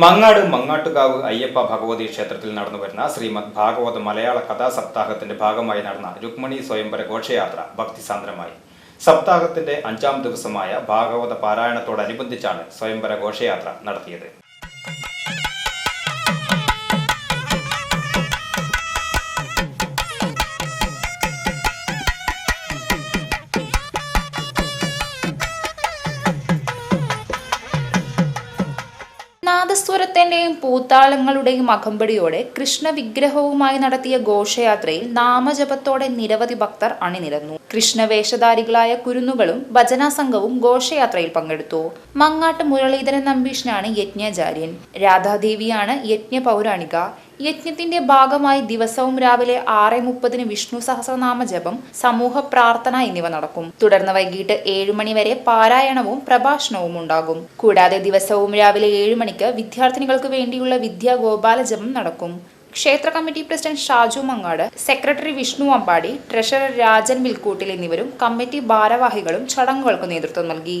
മങ്ങാട് മങ്ങാട്ടുകാവ് അയ്യപ്പ ഭഗവതി ക്ഷേത്രത്തിൽ നടന്നു വരുന്ന ശ്രീമദ് ഭാഗവത മലയാള കഥാ സപ്താഹത്തിന്റെ ഭാഗമായി നടന്ന രുക്മണി സ്വയംവര ഘോഷയാത്ര ഭക്തിസാന്ദ്രമായി. സപ്താഹത്തിന്റെ അഞ്ചാം ദിവസമായ ഭാഗവത പാരായണത്തോടനുബന്ധിച്ചാണ് സ്വയംവര ഘോഷയാത്ര നടത്തിയത്. നാദസ്വരത്തിന്റെയും പൂത്താളങ്ങളുടെയും അകമ്പടിയോടെ കൃഷ്ണവിഗ്രഹവുമായി നടത്തിയ ഘോഷയാത്രയിൽ നാമജപത്തോടെ നിരവധി ഭക്തർ അണിനിരന്നു. കൃഷ്ണവേഷധാരികളായ കുരുന്നുകളും ഭജനാ സംഘവും ഘോഷയാത്രയിൽ പങ്കെടുത്തു. മങ്ങാട്ട് മുരളീധരൻ നമ്പീഷനാണ് യജ്ഞാചാര്യൻ. രാധാദേവിയാണ് യജ്ഞ പൗരാണിക യജ്ഞത്തിന്റെ ഭാഗമായി ദിവസവും രാവിലെ ആറ് മുപ്പതിന് വിഷ്ണു സഹസ്രനാമ ജപം സമൂഹ പ്രാർത്ഥന എന്നിവ നടക്കും. തുടർന്ന് വൈകിട്ട് ഏഴു മണി വരെ പാരായണവും പ്രഭാഷണവും ഉണ്ടാകും. കൂടാതെ ദിവസവും രാവിലെ ഏഴു മണിക്ക് വിദ്യാർത്ഥിനികൾക്ക് വേണ്ടിയുള്ള വിദ്യാ ഗോപാല ജപം നടക്കും. ക്ഷേത്ര committee president Shaju Mangad secretary Vishnu Ambadi treasurer Rajan വിൽക്കൂട്ടിൽ എന്നിവരും കമ്മിറ്റി ഭാരവാഹികളും ചടങ്ങുകൾക്ക് നേതൃത്വം നൽകി.